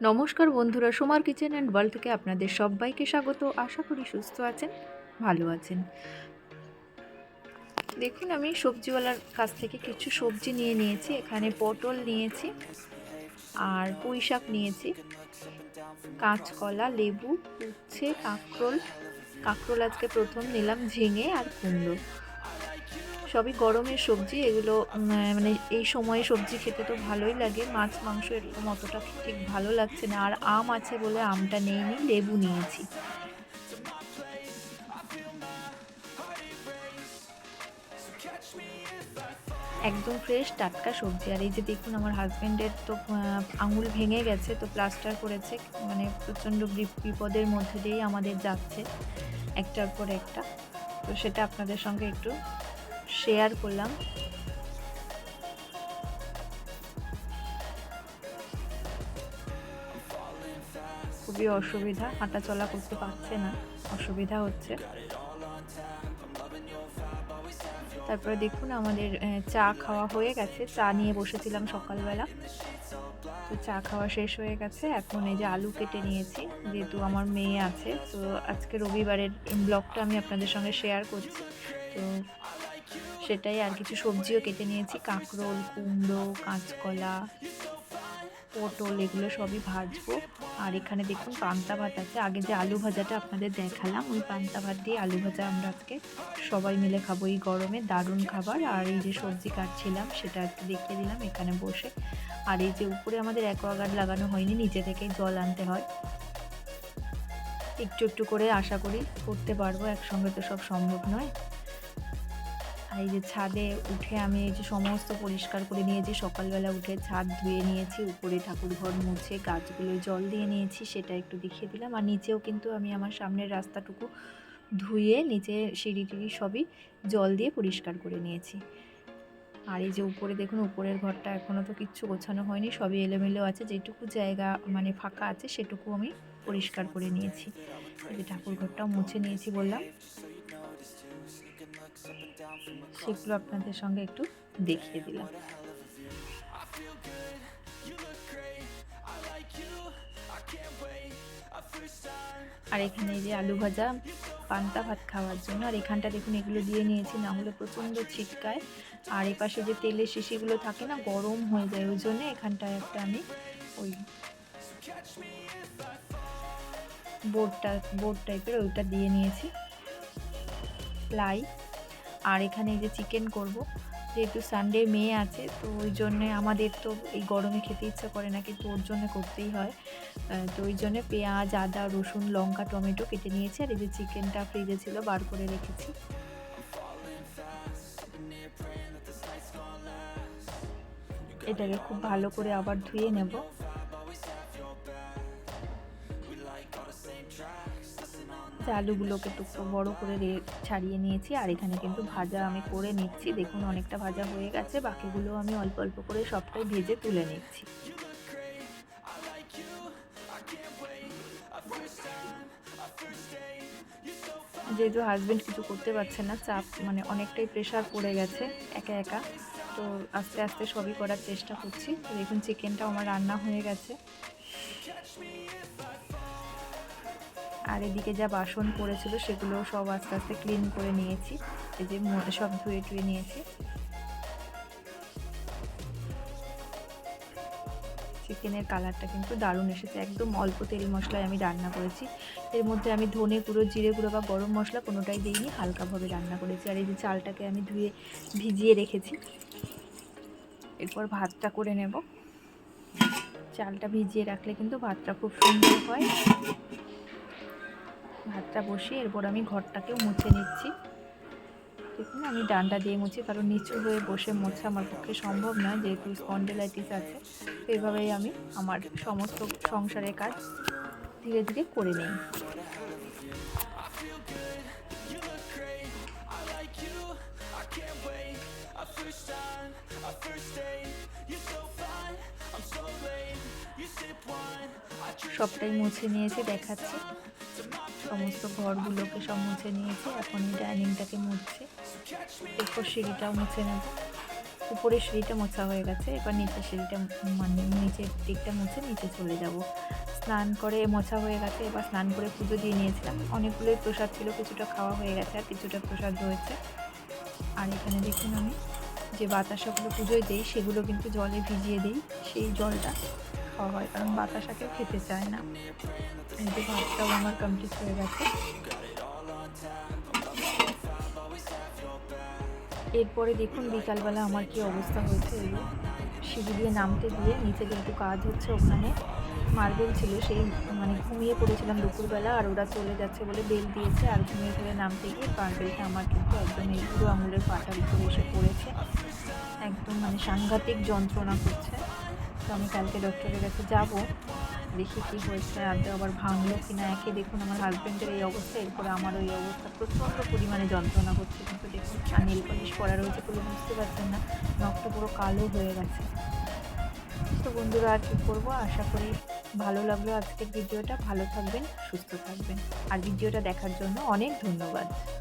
নমস্কার বন্ধুরা, সোমার kitchen and world থেকে আপনাদের সবাইকে স্বাগত। আশা করি সুস্থ আছেন, ভালো আছেন। দেখুন, আমি সবজিওয়ালার কাছ থেকে কিছু সবজি নিয়ে নিয়েছি। এখানে পটল নিয়েছি, আর পুঁই শাক নিয়েছি, কাঁচকলা, লেবু, উচ্ছে, কাঁকরোল। কাঁকরোল আজকে প্রথম নিলাম, ঝিঙে আর কুমড়ো। সবই গরমের সবজি, এগুলো মানে এই সময়ে সবজি খেতে তো ভালোই লাগে। মাছ, মাংস এরকম অতটা ঠিক ভালো লাগছে না। আর আম আছে বলে আমটা নেইনি লেবু নিয়েছি। একদম ফ্রেশ টাটকা সবজি। আর এই যে দেখুন আমার হাজব্যান্ডের তো আঙুল ভেঙে গেছে, তো প্লাস্টার করেছে মানে প্রচণ্ড বিপ- বিপদের মধ্যে দিয়েই আমাদের যাচ্ছে, একটার পর একটা। তো সেটা আপনাদের সঙ্গে একটু শেয়ার করলাম। খুবই অসুবিধা, হাঁটা চলা করতে পারছে না, অসুবিধা হচ্ছে। তারপরে দেখুন আমাদের চা খাওয়া হয়ে গেছে, চা নিয়ে বসেছিলাম সকালবেলা। তো চা খাওয়া শেষ হয়ে গেছে, এখন এই যে আলু কেটে নিয়েছি, যেহেতু আমার মেয়ে আছে, তো আজকে রবিবারের ব্লগটা আমি আপনাদের সঙ্গে শেয়ার করছি। তো সেটাই আর কিছু সবজিও কেটে নিয়েছি। কাঁকরোল, কুমড়ো, কাঁচকলা, পটল এগুলো সবই ভাজবো। আর এখানে দেখুন পান্তা ভাত আছে। আগে যে আলু ভাজাটা আপনাদের দেখালাম, ওই পান্তা ভাত দিয়ে আলু ভাজা আমরা আজকে সবাই মিলে খাব। এই গরমে দারুণ খাবার। আর এই যে সবজি কাটছিলাম, সেটা একটু দেখিয়ে দিলাম এখানে বসে। আর এই যে উপরে আমাদের অ্যাকোয়াগার্ড লাগানো হয়নি, নিচে থেকেই জল আনতে হয়। একটু একটু করে আশা করি করতে পারব। একসঙ্গে তো সব সম্ভব নয়। এই যে ছাদে উঠে আমি এই যে সমস্ত পরিষ্কার করে নিয়েছি, সকালবেলা উঠে ছাদ ধুয়ে নিয়েছি, উপরে ঠাকুর ঘর মুছে গাছগুলো জল দিয়ে নিয়েছি, সেটা একটু দেখিয়ে দিলাম। আর নিচেও কিন্তু আমি আমার সামনের রাস্তাটুকু ধুয়ে নিচে সিঁড়ি টিড়ি সবই জল দিয়ে পরিষ্কার করে নিয়েছি। আর এই যে উপরে দেখুন, উপরের ঘরটা এখনও তো কিচ্ছু গোছানো হয়নি, সবই এলোমেলো আছে, যেটুকু জায়গা মানে ফাঁকা আছে সেটুকু আমি পরিষ্কার করে নিয়েছি। এই যে ঠাকুর ঘরটাও মুছে নিয়েছি বললাম। সেগুলো আপনাদের সঙ্গে একটু দেখিয়ে দিলাম। আর এখানে এই যে আলু ভাজা, পান্তা ভাত খাওয়ার জন্য। আর এখানটা দেখুন, এগুলো দিয়ে নিয়েছি, না হলে প্রচণ্ড ছিটকায়। আর এপাশে যে তেলের শিশিগুলো থাকে না, গরম হয়ে যায়। ওই জন্য এখানটায় একটা আমি ওই বোর্ডটা বোর্ড টাইপের ওইটা দিয়ে নিয়েছি। প্লাই। আর এখানে যে চিকেন করব, যেহেতু সানডে মেয়ে আছে, তো ওই জন্যে আমাদের তো এই গরমে খেতে ইচ্ছা করে না, কিন্তু ওর জন্য করতেই হয়। তো ওই জন্যে পেঁয়াজ, আদা, রসুন, লঙ্কা, টমেটো কেটে নিয়েছি, আর এই যে চিকেনটা ফ্রিজে ছিল, বার করে রেখেছি। এটাকে খুব ভালো করে আবার ধুয়ে নেব। যে আলুগুলোকে টুকরো বড় করে ছাড়িয়ে নিয়েছি। আর এখানে কিন্তু ভাজা আমি করে নিচ্ছি। দেখুন অনেকটা ভাজা হয়ে গেছে। বাকিগুলো আমি অল্প অল্প করে সবটাই ভেজে তুলে নিচ্ছি। যেহেতু হাজবেন্ড কিছু করতে পারছে না, চাপ মানে অনেকটাই প্রেশার পড়ে গেছে একা একা। তো আস্তে আস্তে সবই করার চেষ্টা করছি। দেখুন চিকেনটাও আমার রান্না হয়ে গেছে। আর এদিকে যা বাসন পড়েছিল সেগুলো সব আস্তে আস্তে ক্লিন করে নিয়েছি। এই যে সব ধুয়ে টুয়ে নিয়েছি। চিকেনের কালারটা কিন্তু দারুণ এসেছে। একদম অল্প তেল মশলায় আমি রান্না করেছি। এর মধ্যে আমি ধনে গুঁড়ো, জিরে গুঁড়ো বা গরম মশলা কোনোটাই দিইনি, হালকাভাবে রান্না করেছি। আর এই যে চালটাকে আমি ধুয়ে ভিজিয়ে রেখেছি। এরপর ভাতটা করে নেব। চালটা ভিজিয়ে রাখলে কিন্তু ভাতটা খুব সুন্দর হয়। ভাতটা বসিয়ে এরপর আমি ঘরটাকেও মুছে নিচ্ছি। দেখুন, আমি ডান্ডা দিয়ে মুছি, কারণ নিচু হয়ে বসে মোছা আমার পক্ষে সম্ভব নয়, যেহেতু স্পন্ডেলাইটিস আছে। তো এভাবেই আমি আমার সমস্ত সংসারের কাজ ধীরে ধীরে করে নিই। সবটাই মুছে নিয়েছি, দেখাচ্ছি। সমস্ত ঘরগুলোকে সব মুছে নিয়েছি। এখন ডাইনিংটাকে মুছছি। এরপর সিঁড়িটাও মুছে নেব। উপরের সিঁড়িটা মোছা হয়ে গেছে। এবার নিচের সিঁড়িটা মানে নিচের দিকটা মুছে নিচে চলে যাব। স্নান করে মোছা হয়ে গেছে। এবার স্নান করে পুজো দিয়ে নিয়েছিলাম। অনেকগুলোই প্রসাদ ছিল, কিছুটা খাওয়া হয়ে গেছে আর কিছুটা প্রসাদ রয়েছে। আর এখানে দেখুন আমি যে বাতাসাগুলো পুজোয় দিই, সেগুলো কিন্তু জলে ভিজিয়ে দিই। সেই জলটা খাওয়া হয় কারণ বাতাসাকেও খেতে চায় না। যে ভাতটাও আমার কমপ্লিট হয়ে গেছে। এরপরে দেখুন বিকালবেলা আমার কি অবস্থা হয়েছে যে সিঁড়ি দিয়ে নামতে গিয়ে নিচে যেহেতু কাজ হচ্ছে ওখানে, মার্বেল ছিল, সেই মানে ঘুমিয়ে পড়েছিলাম দুপুরবেলা আর ওরা চলে যাচ্ছে বলে বেল দিয়েছে আর ঘুমিয়ে পড়ে নামতে গিয়ে মার্বেলটা আমার কিন্তু একদম এই পুরো আঙুলের পাটার উপরে এসে পড়েছে। একদম মানে সাংঘাতিক যন্ত্রণা করছে। তো আমি কালকে ডক্টরের কাছে যাব, দেখি কী হয়েছে আদৌ আবার ভাঙলো কি না একে দেখুন আমার হাজব্যান্ডের এই অবস্থা, এরপরে আমার ওই অবস্থা। প্রচণ্ড পরিমাণে যন্ত্রণা করছে কিন্তু দেখুন নীল পলিশ পরা রয়েছে বলে বুঝতে পারছেন না, নখটা পুরো কালো হয়ে গেছে। তো বন্ধুরা, আর কী করব? আশা করি ভালো লাগল আজকের ভিডিওটা। ভালো থাকবেন, সুস্থ থাকবেন। আর ভিডিওটা দেখার জন্য অনেক ধন্যবাদ।